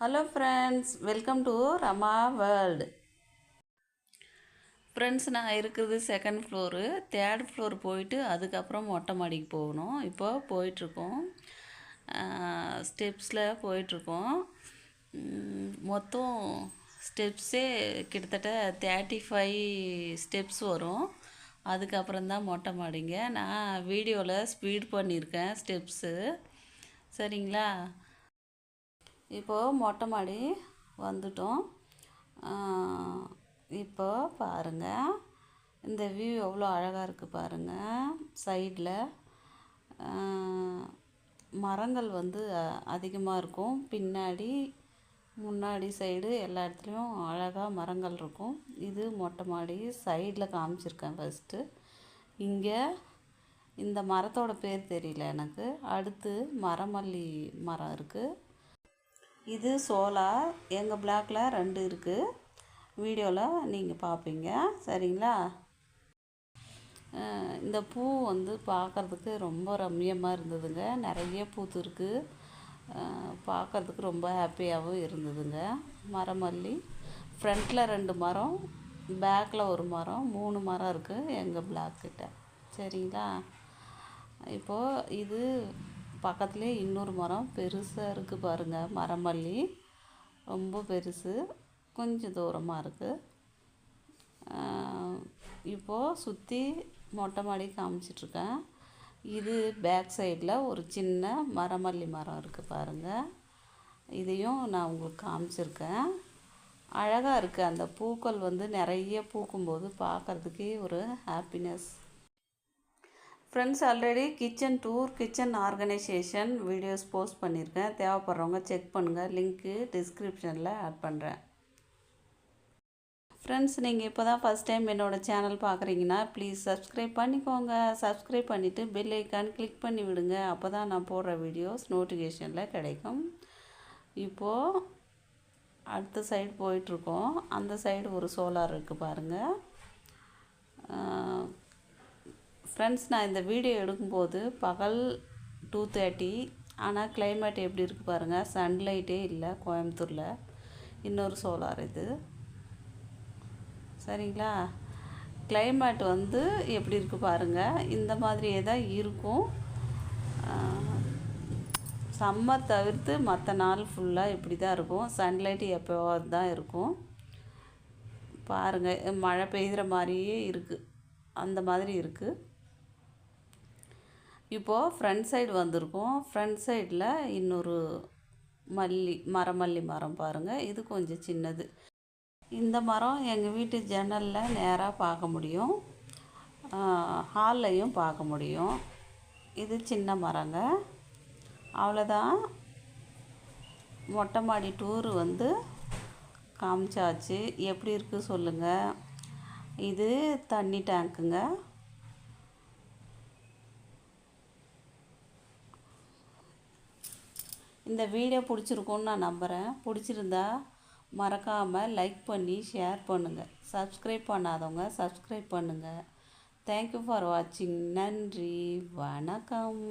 Hello friends welcome to Rama world friends நான் இருக்கிறது second floor third floor போயிட்டு அதுக்கப்புறம் மொட்டை மாடிக்கு போகணும். இப்போ போயிட்டுருக்கோம். ஸ்டெப்ஸில் போயிட்டுருக்கோம். மொத்தம் ஸ்டெப்ஸே கிட்டத்தட்ட தேர்ட்டி ஃபைவ் ஸ்டெப்ஸ் வரும். அதுக்கப்புறம் தான் மொட்டை மாடிங்க. நான் வீடியோவில் ஸ்பீட் பண்ணியிருக்கேன் ஸ்டெப்ஸு சரிங்களா? இப்போது மொட்டை மாடி வந்துட்டோம். இப்போ பாருங்கள் இந்த வியூ எவ்வளோ அழகாக இருக்குது பாருங்கள் சைடில் மரங்கள் வந்து அதிகமாக இருக்கும். பின்னாடி முன்னாடி சைடு எல்லா இடத்துலையும் அழகாக மரங்கள் இருக்கும். இது மொட்டை மாடி சைடில் காமிச்சிருக்கேன் ஃபஸ்ட்டு இங்கே இந்த மரத்தோட பேர் தெரியல எனக்கு. அடுத்து மரமல்லி மரம் இருக்குது இது சோலா எங்கள் பிளாக்கில் ரெண்டு இருக்குது வீடியோவில் நீங்கள் பார்ப்பீங்க சரிங்களா? இந்த பூ வந்து பார்க்குறதுக்கு ரொம்ப ரம்மியமாக இருந்ததுங்க. நிறைய பூத்துருக்கு பார்க்குறதுக்கு ரொம்ப ஹாப்பியாகவும் இருந்ததுங்க. மரமல்லி ஃப்ரண்ட்டில் ரெண்டு மரம் பேக்கில் ஒரு மரம் மூணு மரம் இருக்குது எங்கள் பிளாக்கிட்ட சரிங்களா? இப்போது இது பக்கத்துலேயே இன்னொரு மரம் பெருசாக இருக்குது பாருங்கள் மரமல்லி. ரொம்ப பெருசு கொஞ்சம் தூரமாக இருக்குது இப்போது சுற்றி மொட்டை மாடி காமிச்சிட்ருக்கேன். இது பேக் சைடில் ஒரு சின்ன மரமல்லி மரம் இருக்குது பாருங்கள் இதையும் நான் உங்களுக்கு காமிச்சிருக்கேன். அழகாக இருக்குது அந்த பூக்கள் வந்து நிறைய பூக்கும்போது பார்க்குறதுக்கே ஒரு happiness friends already kitchen tour kitchen organisation videos post பண்ணியிருக்கேன் தேவைப்படுறவங்க செக் பண்ணுங்கள் லிங்க்கு டிஸ்கிரிப்ஷனில் ஆட் பண்ணுறேன் ஃப்ரெண்ட்ஸ் நீங்கள் இப்போ தான் ஃபஸ்ட் டைம் என்னோடய சேனல் பார்க்குறீங்கன்னா ப்ளீஸ் சப்ஸ்கிரைப் பண்ணிக்கோங்க. சப்ஸ்கிரைப் பண்ணிவிட்டு பெல் ஐக்கான் கிளிக் பண்ணி விடுங்க. அப்போ தான் நான் போடுற வீடியோஸ் நோட்டிஃபிகேஷனில் கிடைக்கும். இப்போது அடுத்த சைடு போயிட்டுருக்கோம் அந்த சைடு ஒரு சோலார் இருக்குது பாருங்கள் ஃப்ரெண்ட்ஸ் நான் இந்த வீடியோ எடுக்கும்போது பகல் டூ தேர்ட்டி ஆனால் கிளைமேட் எப்படி இருக்குது பாருங்கள் சன்லைட்டே இல்லை கோயம்புத்தூரில். இன்னொரு சோலார் இது. சரிங்களா? கிளைமேட் வந்து எப்படி இருக்குது பாருங்கள் இந்த மாதிரியே தான் இருக்கும். சம்மர் தவிர்த்து மற்ற நாள் ஃபுல்லாக இப்படி தான் இருக்கும். சன்லைட் எப்போவாது தான் இருக்கும். பாருங்கள் மழை பெய்கிற மாதிரியே இருக்குது அந்த மாதிரி இருக்குது இப்போது ஃப்ரண்ட் சைடு வந்திருக்கோம். ஃப்ரண்ட் சைடில் இன்னொரு மல்லி மரமல்லி மரம் பாருங்கள் இது கொஞ்சம் சின்னது. இந்த மரம் எங்கள் வீட்டு ஜன்னலில் நேராக பார்க்க முடியும். ஹால்லையும் பார்க்க முடியும். இது சின்ன மரங்க. அவ்வளோதான் மொட்டை மாடி டூரு வந்து காமிச்சாச்சு. எப்படி இருக்குது சொல்லுங்கள் இது தண்ணி டேங்க்குங்க இந்த வீடியோ பிடிச்சிருக்குன்னு நான் நம்புகிறேன் பிடிச்சிருந்தா மறக்காமல் லைக் பண்ணி ஷேர் பண்ணுங்கள் சப்ஸ்கிரைப் பண்ணாதவங்க சப்ஸ்கிரைப் பண்ணுங்கள் தேங்க்யூ ஃபார் வாட்சிங் நன்றி. வணக்கம்.